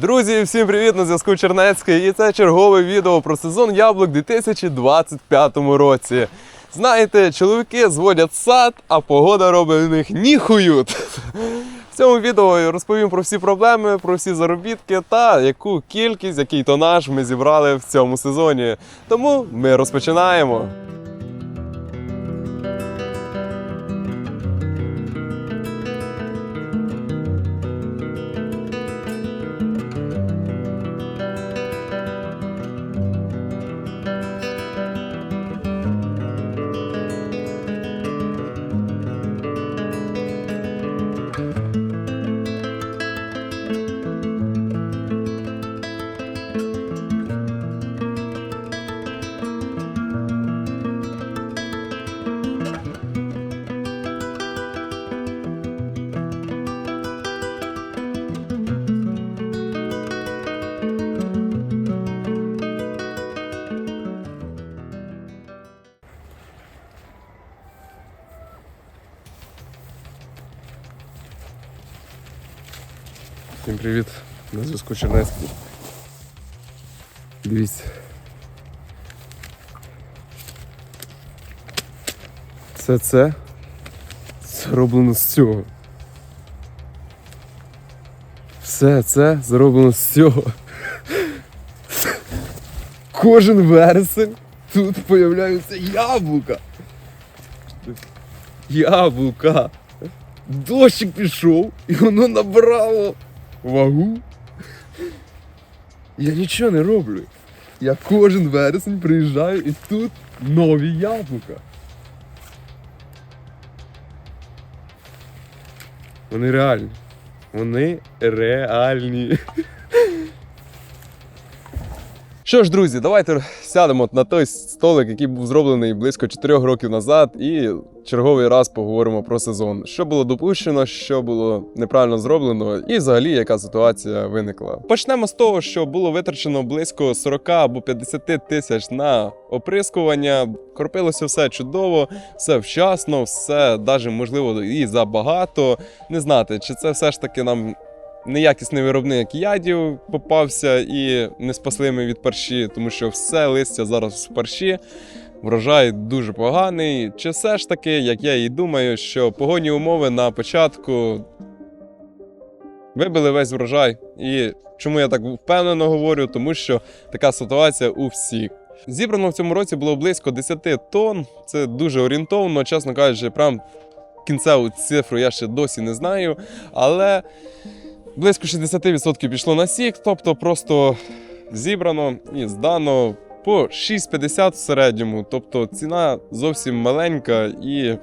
Друзі, всім привіт! На зв'язку Чернецький. І це чергове відео про сезон яблук у 2025 році. Знаєте, чоловіки зводять сад, а погода робить в них ніхуют. В цьому відео я розповім про всі проблеми, про всі заробітки та яку кількість, який тонаж ми зібрали в цьому сезоні. Тому ми розпочинаємо. Привіт! На зв'язку Чернецький. Дивіться. Все це зроблено з цього. Все це зроблено з цього. Кожен вересень тут появляються яблука. Яблука. Дощик пішов і воно набрало вагу. Я нічого не роблю. Я кожен вересень приїжджаю і тут нові яблука. Вони реальні. Вони реальні. Що ж, друзі, давайте сядемо на той столик, який був зроблений близько 4 років назад, і черговий раз поговоримо про сезон. Що було допущено, що було неправильно зроблено, і взагалі яка ситуація виникла. Почнемо з того, що було витрачено близько 40 або 50 тисяч на оприскування. Кропилося все чудово, все вчасно, все навіть можливо і забагато. Не знати, чи це все ж таки нам неякісний виробник ядів попався і не спасли ми від парші, тому що все листя зараз в парші. Врожай дуже поганий. Чи все ж таки, як я і думаю, що погодні умови на початку вибили весь врожай. І чому я так впевнено говорю? Тому що така ситуація у всіх. Зібрано в цьому році було близько 10 тонн. Це дуже орієнтовно, чесно кажучи, прям кінцеву цифру я ще досі не знаю. Але близько 60% пішло на сік, тобто просто зібрано і здано по 6,50 в середньому. Тобто ціна зовсім маленька і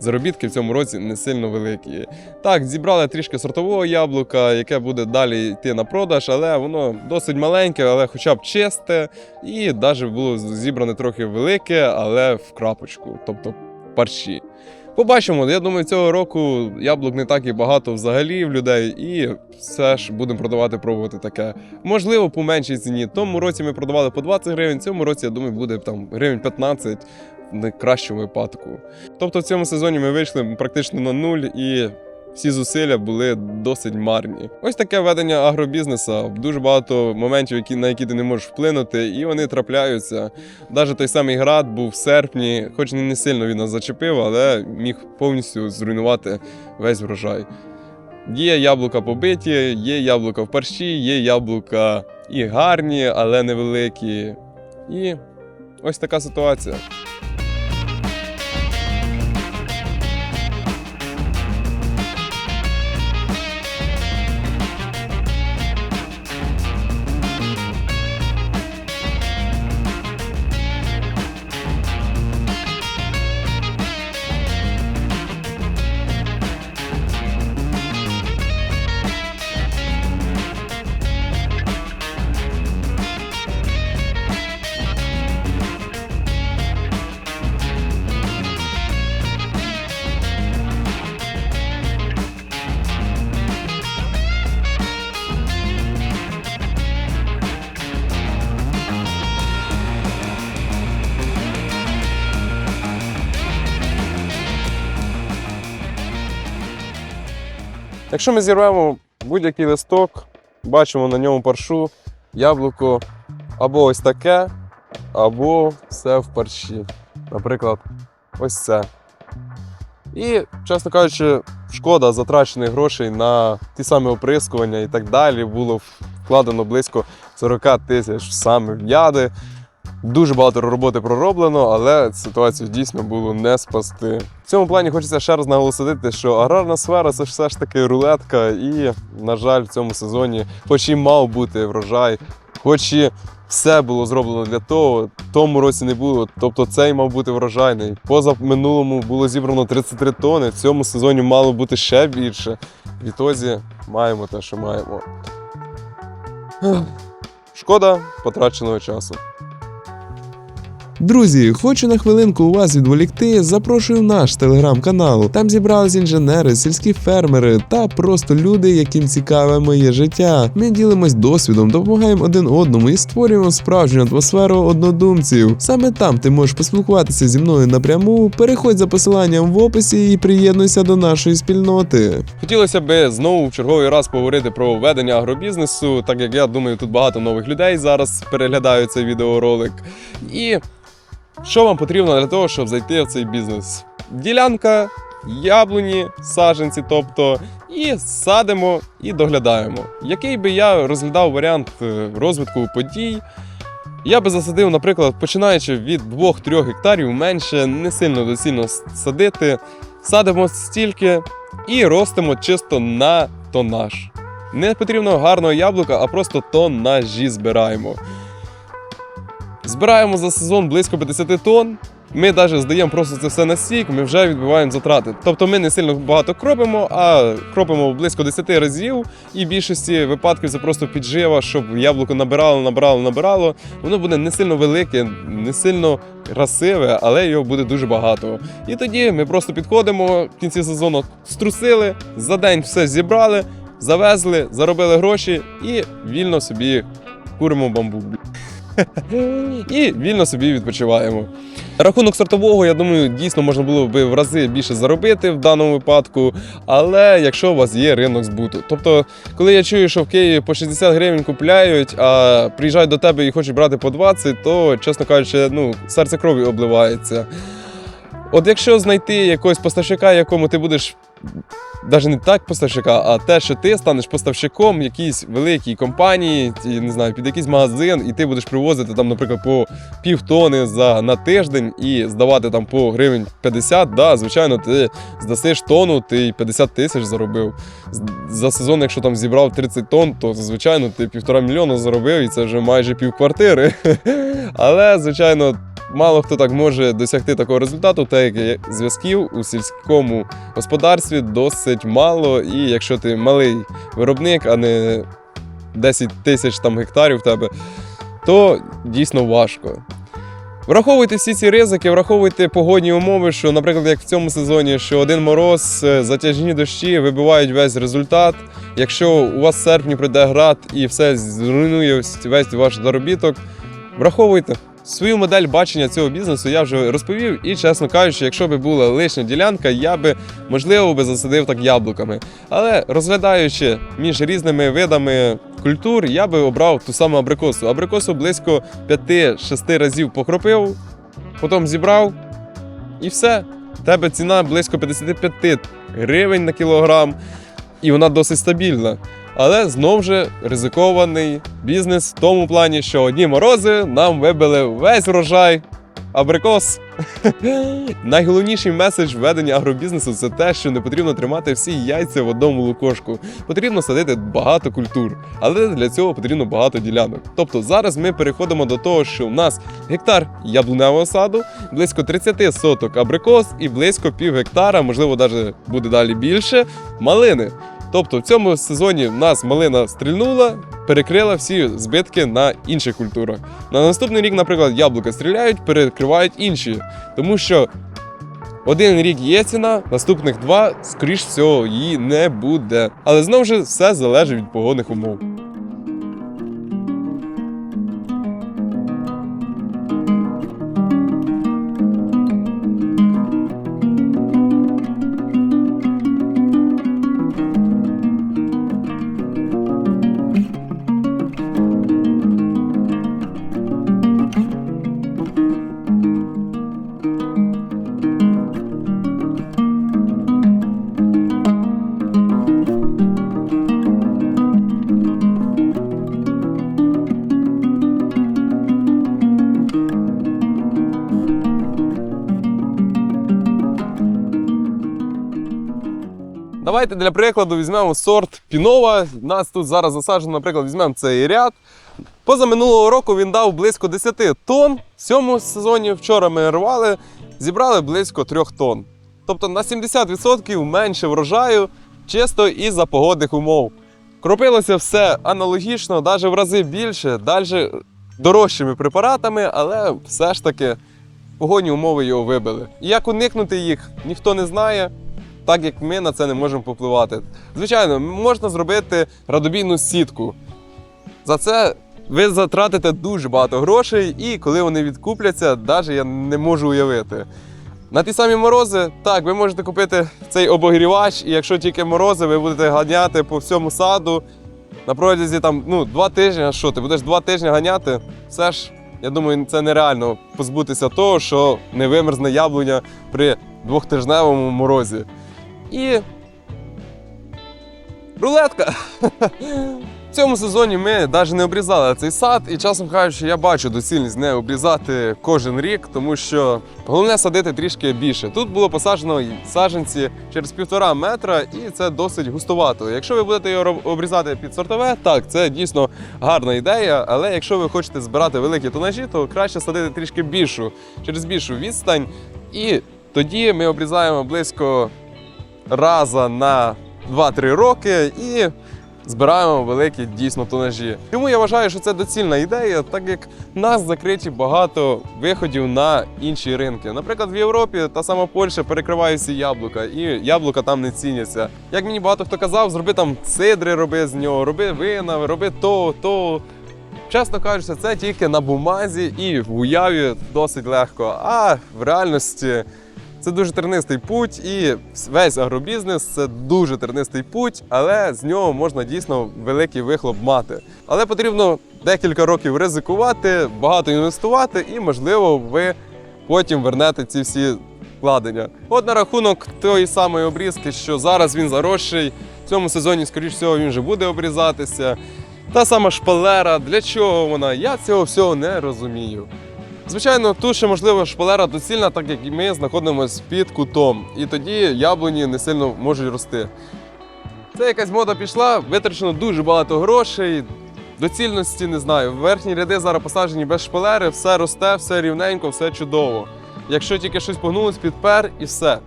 заробітки в цьому році не сильно великі. Так, зібрали трішки сортового яблука, яке буде далі йти на продаж, але воно досить маленьке, але хоча б чисте, і навіть було зібране трохи велике, але в крапочку, тобто парші. Побачимо. Я думаю, цього року яблук не так і багато взагалі в людей, і все ж будемо продавати, пробувати таке. Можливо, по меншій ціні. Тому році ми продавали по 20 гривень. Цьому році, я думаю, буде там гривень 15 в найкращому випадку. Тобто в цьому сезоні ми вийшли практично на нуль і. Всі зусилля були досить марні. Ось таке ведення агробізнесу. Дуже багато моментів, які, на які ти не можеш вплинути, і вони трапляються. Навіть той самий град був в серпні, хоч не сильно він нас зачепив, але міг повністю зруйнувати весь врожай. Є яблука побиті, є яблука в парші, є яблука і гарні, але невеликі. І ось така ситуація. Якщо ми зірвемо будь-який листок, бачимо на ньому паршу, яблуко або ось таке, або все в парші. Наприклад, ось це. І, чесно кажучи, шкода затрачених грошей на ті самі оприскування і так далі. Було вкладено близько 40 тисяч саме в яди. Дуже багато роботи пророблено, але ситуацію дійсно було не спасти. В цьому плані хочеться ще раз наголосити, що аграрна сфера це все ж таки рулетка, і, на жаль, в цьому сезоні, хоч і мав бути врожай, хоч і все було зроблено для того, в тому році не було. Тобто цей мав бути врожайний. Поза минулому було зібрано 33 тони, в цьому сезоні мало бути ще більше. Відтоді маємо те, що маємо. Шкода потраченого часу. Друзі, хочу на хвилинку у вас відволікти. Запрошую в наш телеграм-канал. Там зібрались інженери, сільські фермери та просто люди, яким цікаве моє життя. Ми ділимось досвідом, допомагаємо один одному і створюємо справжню атмосферу однодумців. Саме там ти можеш поспілкуватися зі мною напряму. Переходь за посиланням в описі і приєднуйся до нашої спільноти. Хотілося б знову в черговий раз поговорити про ведення агробізнесу, так як я думаю, тут багато нових людей зараз переглядають цей відеоролик. І що вам потрібно для того, щоб зайти в цей бізнес? Ділянка, яблуні, саджанці, тобто, і садимо і доглядаємо. Який би я розглядав варіант е, розвитку подій? Я би засадив, наприклад, починаючи від 2-3 гектарів менше, не сильно доцільно садити. Садимо стільки і ростимо чисто на тонаж. Не потрібно гарного яблука, а просто тонажі збираємо. Збираємо за сезон близько 50 тонн. Ми навіть здаємо просто це все на сік, ми вже відбиваємо затрати. Тобто ми не сильно багато кропимо, а кропимо близько 10 разів, і в більшості випадків це просто піджива, щоб яблуко набирало, набирало, набирало. Воно буде не сильно велике, не сильно красиве, але його буде дуже багато. І тоді ми просто підходимо в кінці сезону, струсили, за день все зібрали, завезли, заробили гроші і вільно собі куримо бамбук. І вільно собі відпочиваємо. Рахунок сортового, я думаю, дійсно можна було б в рази більше заробити в даному випадку. Але якщо у вас є ринок збуту. Тобто, коли я чую, що в Києві по 60 гривень купляють, а приїжджають до тебе і хочуть брати по 20, то, чесно кажучи, ну, серце крові обливається. От якщо знайти якогось поставщика, якому ти будеш. Навіть не так поставщика, а те, що ти станеш поставщиком якійсь великій компанії, не знаю, під якийсь магазин, і ти будеш привозити там, наприклад, по півтони за на тиждень і здавати там по гривень 50, да, звичайно, ти здасиш тону, ти й 50 тисяч заробив. За сезон, якщо там зібрав 30 тонн, то звичайно ти півтора мільйона заробив, і це вже майже півквартири. Але, звичайно, мало хто так може досягти такого результату, так як зв'язків у сільському господарстві досить мало. І якщо ти малий виробник, а не 10 тисяч там гектарів в тебе, то дійсно важко. Враховуйте всі ці ризики, враховуйте погодні умови, що, наприклад, як в цьому сезоні, що один мороз, е, затяжні дощі вибивають весь результат. Якщо у вас в серпні прийде град і все зруйнує весь- ваш заробіток, враховуйте. Свою модель бачення цього бізнесу я вже розповів, і чесно кажучи, якщо б була лишня ділянка, я би можливо би засадив так яблуками. Але розглядаючи між різними видами культур, я би обрав ту саму абрикосу. Абрикосу близько 5-6 разів покропив, потім зібрав і все. Тебе ціна близько 55 гривень на кілограм, і вона досить стабільна. Але знов же ризикований бізнес в тому плані, що одні морози нам вибили весь врожай. Абрикос. Найголовніший меседж ведення агробізнесу це те, що не потрібно тримати всі яйця в одному лукошку. Потрібно садити багато культур, але для цього потрібно багато ділянок. Тобто зараз ми переходимо до того, що в нас гектар яблуневого саду, близько 30 соток абрикос і близько пів гектара, можливо, навіть буде далі більше, малини. Тобто в цьому сезоні в нас малина стрільнула, перекрила всі збитки на інших культурах. На наступний рік, наприклад, яблука стріляють, перекривають інші. Тому що один рік є ціна, наступних два, скоріш всього, її не буде. Але знову ж все залежить від погодних умов. Давайте для прикладу візьмемо сорт Пінова. Нас тут зараз засаджено, наприклад, візьмемо цей ряд. Поза минулого року він дав близько 10 тонн. В цьому сезоні вчора ми рвали, зібрали близько 3 тонн. Тобто на 70% менше врожаю чисто із-за погодних умов. Кропилося все аналогічно, навіть в рази більше, навіть дорожчими препаратами, але все ж таки погодні умови його вибили. І як уникнути їх, ніхто не знає, так як ми на це не можемо попливати. Звичайно, можна зробити радобійну сітку. За це ви затратите дуже багато грошей, і коли вони відкупляться, навіть я не можу уявити. На ті самі морози, так, ви можете купити цей обогрівач, і якщо тільки морози, ви будете ганяти по всьому саду на протязі там, ну, два тижні, а що ти будеш два тижні ганяти, все ж, я думаю, це нереально позбутися того, що не вимерзне яблуня при двохтижневому морозі. І рулетка. В цьому сезоні ми навіть не обрізали цей сад, і часом кажучи, я бачу доцільність не обрізати кожен рік, тому що головне садити трішки більше. Тут було посаджено саджанці через півтора метра, і це досить густовато. Якщо ви будете його обрізати під сортове, так це дійсно гарна ідея. Але якщо ви хочете збирати великі тонажі, то краще садити трішки більшу через більшу відстань. І тоді ми обрізаємо близько раза на 2-3 роки і збираємо великі дійсно тонажі. Тому я вважаю, що це доцільна ідея, так як нас закриті багато виходів на інші ринки. Наприклад, в Європі та сама Польща перекриває всі яблука, і яблука там не ціняться. Як мені багато хто казав, зроби там цидри, роби з нього, роби вина, роби то, то. Чесно кажучи, це тільки на бумазі і в уяві досить легко. А в реальності це дуже тернистий путь, і весь агробізнес це дуже тернистий путь, але з нього можна дійсно великий вихлоп мати. Але потрібно декілька років ризикувати, багато інвестувати, і можливо ви потім вернете ці всі вкладення. От на рахунок тої самої обрізки, що зараз він заросший. В цьому сезоні, скоріш всього, він вже буде обрізатися. Та сама шпалера, для чого вона? Я цього всього не розумію. Звичайно, тут ще можливо шпалера доцільна, так як і ми знаходимося під кутом, і тоді яблуні не сильно можуть рости. Це якась мода пішла, витрачено дуже багато грошей. Доцільності не знаю. Верхні ряди зараз посаджені без шпалери, все росте, все рівненько, все чудово. Якщо тільки щось погнулось, підпер і все.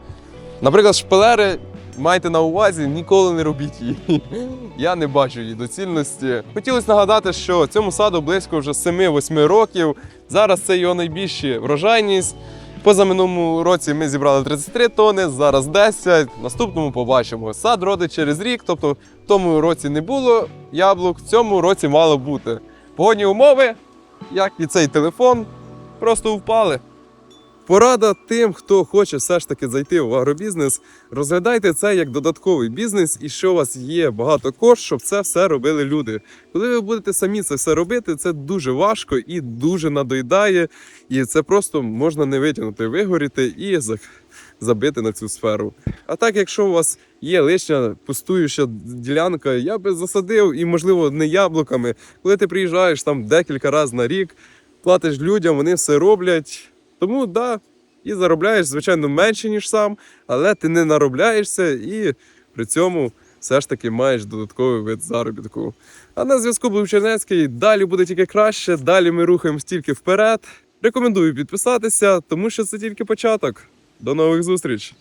Наприклад, шпалери майте на увазі, ніколи не робіть її. Я не бачу її доцільності. Хотілося нагадати, що цьому саду близько вже 7-8 років. Зараз це його найбільша врожайність. Позаминулому році ми зібрали 33 тони, зараз 10. Наступному побачимо. Сад родить через рік, тобто в тому році не було яблук, в цьому році мало бути. Погодні умови, як і цей телефон, просто впали. Порада тим, хто хоче все ж таки зайти в агробізнес, розглядайте це як додатковий бізнес, і що у вас є багато коштів, щоб це все робили люди. Коли ви будете самі це все робити, це дуже важко і дуже надоїдає, і це просто можна не витягнути, вигоріти і забити на цю сферу. А так, якщо у вас є лишня пустуюча ділянка, я би засадив і, можливо, не яблуками. Коли ти приїжджаєш там декілька разів на рік, платиш людям, вони все роблять. Тому да, і заробляєш, звичайно, менше, ніж сам, але ти не наробляєшся і при цьому все ж таки маєш додатковий вид заробітку. А на зв'язку був Чернецький. Далі буде тільки краще, далі ми рухаємось тільки вперед. Рекомендую підписатися, тому що це тільки початок. До нових зустріч!